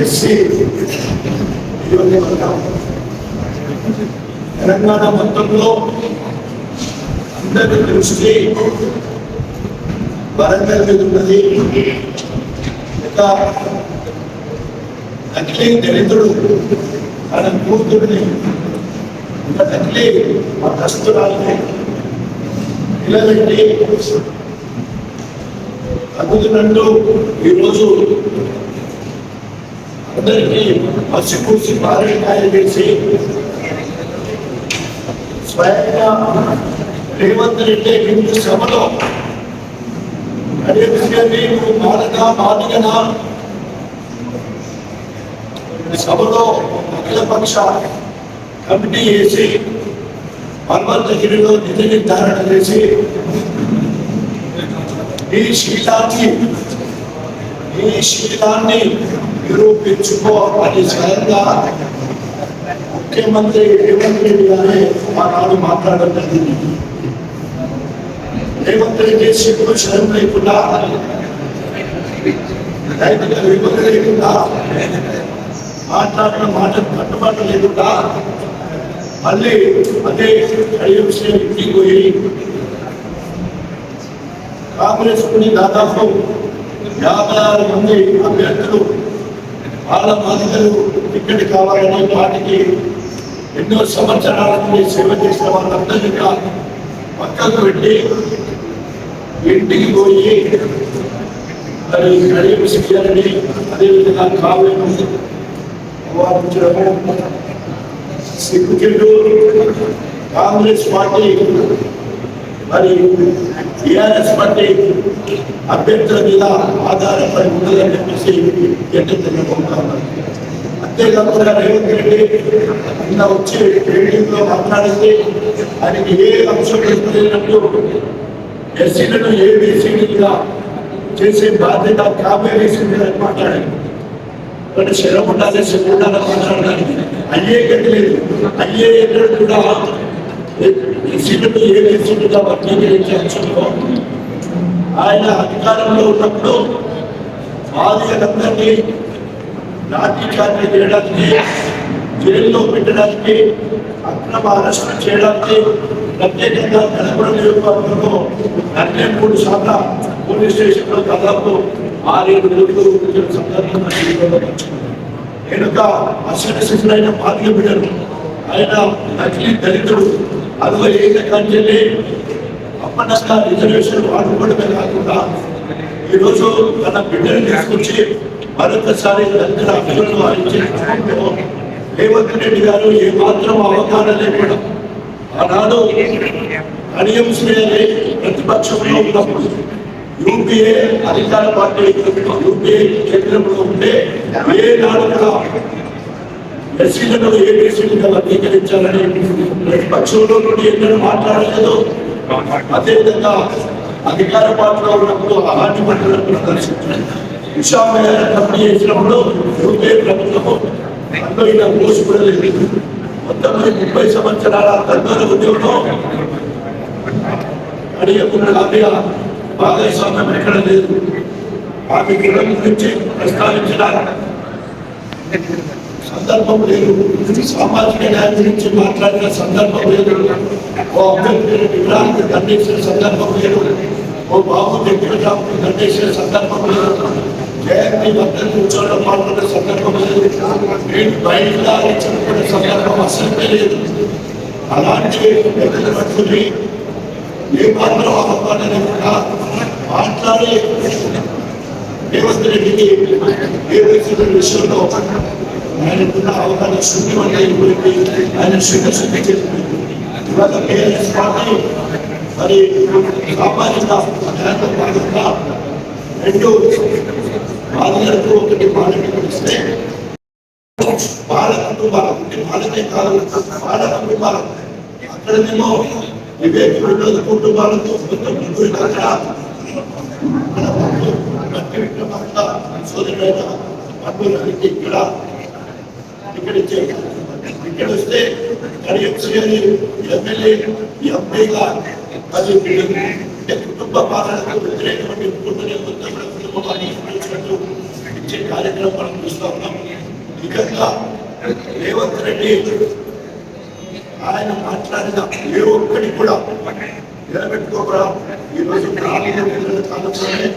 SC Telangana మొత్తంలో అందరి దృష్టి వరంగల్ మీద ఉన్నది. ఒక నకిలీ దళితుడు తన కూతుడిని ఒక నకిలీ మతస్థురాల్ని నిలబెట్టి తగ్గుతున్నట్టు ఈరోజు అందరికీ పసిపూసి మారేకాయ వేసి స్వయంగా రేవంత్ రెడ్డి హిందూ సభలో అదే విషయాన్ని నువ్వు మారగా మాదిగనా సభలో అఖిలపక్ష కమిటీ వేసి పర్వతగిరిలో నిధి నిర్ధారణ చేసి ఈ శీలాన్ని ఈ శీలాన్ని నిరూపించుకోవాలని స్వయంగా ముఖ్యమంత్రి రేవంత్ రెడ్డి గారే ఆనాడు మాట్లాడడం జరిగింది రేవంత్ రెడ్డి సిగ్గు శరం లేకుండా రైతుల లేకుండా మాట్లాడిన మాట కట్టుబాటు లేకుండా మళ్ళీ అదే విషయం ఇంటికి పోయి కాంగ్రెస్ని దాదాపు యాభై ఆరు మంది అభ్యర్థులు వాళ్ళ బాధితులు టికెట్ కావాలని వాటికి ఎన్నో సంవత్సరాల నుండి సేవ చేసిన వాళ్ళందరినీ పక్కకు పెట్టి ఇంటికి పోయి మరి కడియం చేయాలని అదేవిధంగా కావ్యను అవార్డించడము సిగ్గుచెట్టు కాంగ్రెస్ పార్టీ మరి టిఆర్ఎస్ పార్టీ అభ్యర్థుల మీద ఆధారపడి ఉన్నదని చెప్పేసి ఎట్టుకుంటున్నారు అంతేకాకుండా రేవంత్ రెడ్డి నిన్న వచ్చి మీటింగ్లో మాట్లాడితే ఆయనకి ఏ అంశం తెలియనట్టు ఎస్సీలను ఏ చేసే బాధ్యత కావేరీ అని మాట్లాడారు. అంటే శరం ఉండాలి శరం ఉండాలని మాట్లాడడానికి. అయ్యే గతి లేదు. అయ్యే ఎక్కడ కూడా ఎస్సీలను ఏ సీటుగా వర్గీకరించే అంశంలో ఆయన అధికారంలో ఉన్నప్పుడు బాధితులందరినీ లాఠీ చార్జీ చేయడానికి జైల్లో పెట్టడానికి అక్రమ అరెస్టులు చేయడానికి ప్రత్యేకంగా కనపడం నియోజకవర్గంలో నలభై మూడు శాతం పోలీస్ స్టేషన్లో దాదాపు ఆరేడు రోజులు ప్రజల సందర్భంగా జీవితంలో అసలు శిశులైన బాధ్య బిడ్డను ఆయన నకిలీ దళితుడు. అదిగో ఏళ్ళ కంచెల్లి అప్పటిదాకా రిజర్వేషన్ వాడుకోవడమే కాకుండా ఈరోజు తన బిడ్డను తీసుకొచ్చి మరొకసారి దళితుల హక్కులను వారించే క్రమంలో రెడ్డి గారు ఏ మాత్రం అవగాహన లేకుండా ఆనాడు కడియం శ్రేణి ప్రతిపక్షంలో ఉన్నప్పుడు యూపీఏ అధికార పార్టీ యూపీఏ కేంద్రంలో ఉంటే ఏ నాడు కూడా ఎస్సీలను ఏబీసీలుగా వర్గీకరించాలని ప్రతిపక్షంలో నుండి ఎన్నడూ మాట్లాడలేదు. అదేవిధంగా అధికార పార్టీలో ఉన్నప్పుడు అలాంటి మండలం ప్రదర్శించారు. విశాఖ కంపెనీ చేసినప్పుడు యూపీఏ ప్రభుత్వము అందులో ఇలా మోసపడలేదు పంతొమ్మిది ముప్పై సంవత్సరాల తగ్గర ఉద్యోగంలో అడిగకుండా ఆమె భాగస్వామ్యం ఎక్కడ లేదు. ఆమె గుణం గురించి ప్రస్తావించడానికి సందర్భం లేదు. సామాజిక న్యాయం గురించి మాట్లాడిన సందర్భం లేదు. ఓ అభ్యర్థిని విగ్రహానికి దండేసిన సందర్భం లేదు. ఓ బాబు దగ్గర దండేసిన సందర్భం లేదు. జయంతి కూర్చోవడం మాట్లాడే సందర్భం లేదు నేను బయటగా చెప్పుకునే సందర్భం అసలు లేదు అలాంటి వ్యక్తులు ఏ మాత్రం అవగాహన లేకుండా మాట్లాడే రేవంత్ రెడ్డికి ఏ విషయంలో ఆయనకున్న అవగాహన శూన్యమంటే అయిపోయింది ఆయన శుద్ధ శుద్ధి ఇవాళ పార్టీ మరి సామాజిక రెండు బాధ్యతలకు ఒకటి బాధ్యత పిలిస్తే బాల కుటుంబాలు బాలనే కాదు బాల కుటుంబాలు అక్కడనేమో వివేక్ వినోద కుటుంబాలతో కొంత ముగ్గురు అక్కడ సోదరుడైన పన్నులకి ఇక్కడ ఇక్కడ ఇక్కడ వస్తే కడియం శ్రీ ఎమ్మెల్యే ఎంపీగా అది కుటుంబ పాలనకు వ్యతిరేకమైన కుటుంబ కుటుంబ పాలనకు ఇచ్చే కార్యక్రమం మనం చూస్తా ఉన్నాం. నిజంగా రేవంత్ రెడ్డి ఆయన మాట్లాడిన ఏ ఒక్కటి కూడా నిలబెట్టుకోకుండా ఈరోజు గ్రామీణ ప్రజల కాలంలోనే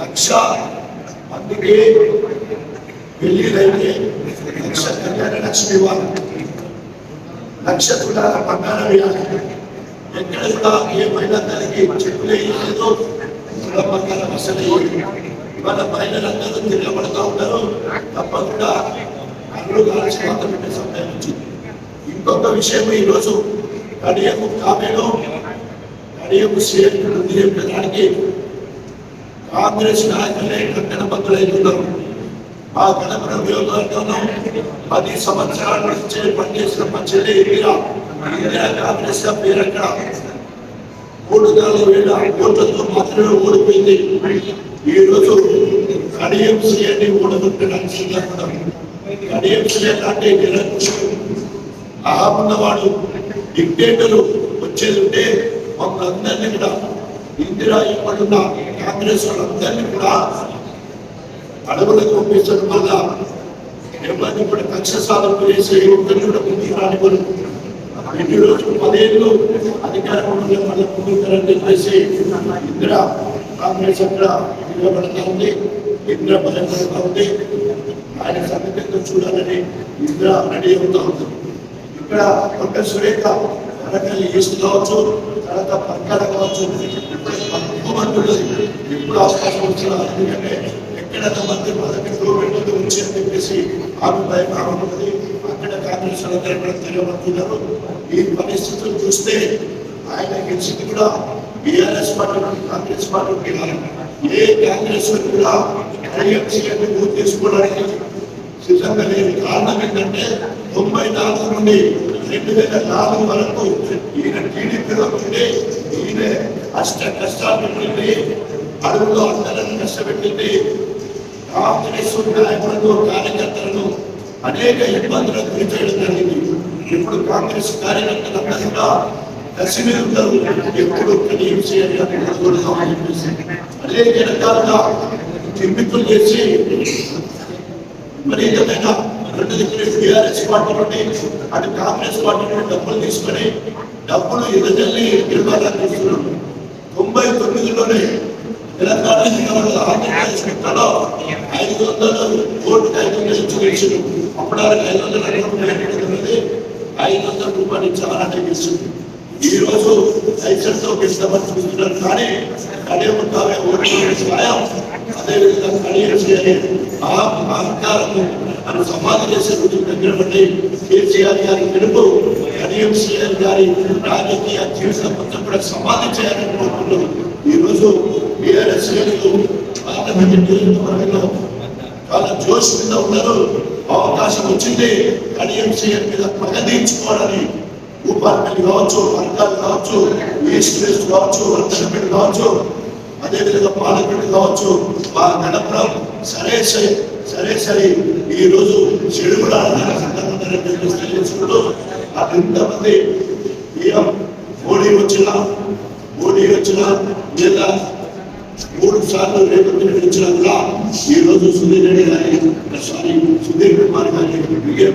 లక్ష మందికి పెళ్ళిదైతే లక్ష కళ్యాణ లక్ష్మి వారు లక్ష తులాల బంగారం వేయాలి ఎక్కడ కూడా ఏ మహిళందరికీ చెప్పులే ఇవ్వలేదు తుల బంగారం అసలు ఇవ్వలేదు. ఇవాళ మహిళలందరూ తిరగబడుతూ ఉంటారు తప్పకుండా అల్లు కాల్చి మాత్రం పెట్టే సమయం వచ్చింది. ఇంకొక విషయం ఈరోజు కడియము కామెను కడియము సీఎం ఉంది చెప్పడానికి కాంగ్రెస్ నాయకులే కట్టన బద్దులైతున్నారు ఆ గణపన నియోజకవర్గంలో పది సంవత్సరాల నుంచి పనిచేసిన మంచిది ఇందిరా ఇందిరా కాంగ్రెస్గా పేరక్కడ మూడు నాలుగు వేల ఓట్లతో మాత్రమే ఓడిపోయింది. ఈరోజు రోజు అని సీఎంని ఓడగొట్టడానికి సిద్ధపడ్డాం. కడియం అంటే నిరంకుశుడు అహం డిక్టేటరు వచ్చేది ఉంటే మమ్మల్ని కూడా ఇందిరా ఇప్పుడున్న కాంగ్రెస్ వాళ్ళందరినీ కూడా అడవులకు పంపించడం వల్ల ఎవరిని కూడా కక్ష సాధన చేసే ఒక్కరిని కూడా ముందుకు రానివ్వరు. ఎన్ని రోజులు పదేళ్ళు అధికారంలో మళ్ళీ ముందుకు చెప్పేసి ఇందిరా కాంగ్రెస్ అక్కడ నిలబడతా ఉంది ఇంద్ర బలపడతా ఉంది. ఆయన సమీపంగా చూడాలని ఇంద్ర రెడీ అవుతా ఉంది. ఇక్కడ ఒక సురేఖ వరంగల్ ఈస్ట్ కావచ్చు తర్వాత పక్కన కావచ్చు. ఇప్పుడు ముఖ్యమంత్రులు ఎప్పుడు అవకాశం వచ్చినా ఎందుకంటే ఎక్కడ మంత్రి పదవి గవర్నమెంట్ ఉంచి అని చెప్పేసి ఆమె భయం ఆమె అక్కడ కాంగ్రెస్ అందరూ కూడా తెలియబడుతున్నారు ఈ పరిస్థితులు చూస్తే ఆయన గెలిచింది కూడా బీఆర్ఎస్ పార్టీ కాంగ్రెస్ పార్టీ ఏ కాంగ్రెస్ కూడా ఐఎంసీని పూర్తి చేసుకోవడానికి సిద్ధంగా లేని కారణం ఏంటంటే తొంభై నాలుగు నుండి రెండు వేల నాలుగు వరకు ఈయన టీడీపీలో ఉండి ఈయన అష్ట కష్టాలు పెట్టింది అడుగులో అందరిని కష్టపెట్టింది కాంగ్రెస్ నాయకులను కార్యకర్తలను అనేక ఇబ్బందులకు గురి చేయడం జరిగింది. ఇప్పుడు కాంగ్రెస్ కార్యకర్తలందరూ కూడా దశ ఎప్పుడు కనీయం చేయాలి అనేక రకాలుగా చింపితులు చేసి విపరీతమైన రెండు దిక్కులు టీఆర్ఎస్ పార్టీ నుండి అటు కాంగ్రెస్ పార్టీ నుండి డబ్బులు తీసుకొని డబ్బులు ఎదుజల్లి నిర్మాణాలు చేస్తున్నారు. తొంభై తొమ్మిదిలోనే తెలంగాణ ఎన్నికలలో ఆంధ్రప్రదేశ్ పెట్టలో ఐదు వందలు కోట్లు ఐదు వందలు ఇచ్చి అప్పటివరకు ఐదు వందల అరవై ఐదు వందల రూపాయలు ఇచ్చామని గెలిచింది ఈ రోజు లైసెన్స్ ఇస్తామని కానీ కడియం కావే ఓట్లు సాయం అదేవిధంగా కడియం ఆ అహంకారము అని సమాధి చేసే రోజు దగ్గర పడి కేసీఆర్ గారి గెలుపు కడియంసీఆర్ గారి రాజకీయ జీవితం మొత్తం కూడా సమాధి చేయాలని కోరుకుంటూ ఈరోజు బీఆర్ఎస్ పార్లమెంట్ నియోజకవర్గంలో చాలా జోష్ మీద ఉన్నారు. అవకాశం వచ్చింది. కడియంసీఆర్ సీఎం మీద ప్రగతించుకోవాలని భూపాలపల్లి కావచ్చు వర్గాలు కావచ్చు ఈస్ట్ వెస్ట్ కావచ్చు వర్ధనపల్లి కావచ్చు అదేవిధంగా పాలపేట కావచ్చు మా గణపురం సరే సరే సరే సరే ఈ రోజు చెడు కూడా తెలుసుకుంటూ అది ఇంతమంది ఏం మోడీ వచ్చిన మోడీ వచ్చిన లేదా మూడు సార్లు రేపటి గెలిచినా కూడా ఈ రోజు సుధీర్ రెడ్డి గారి సారీ సుధీర్ కుమార్ గారి విజయం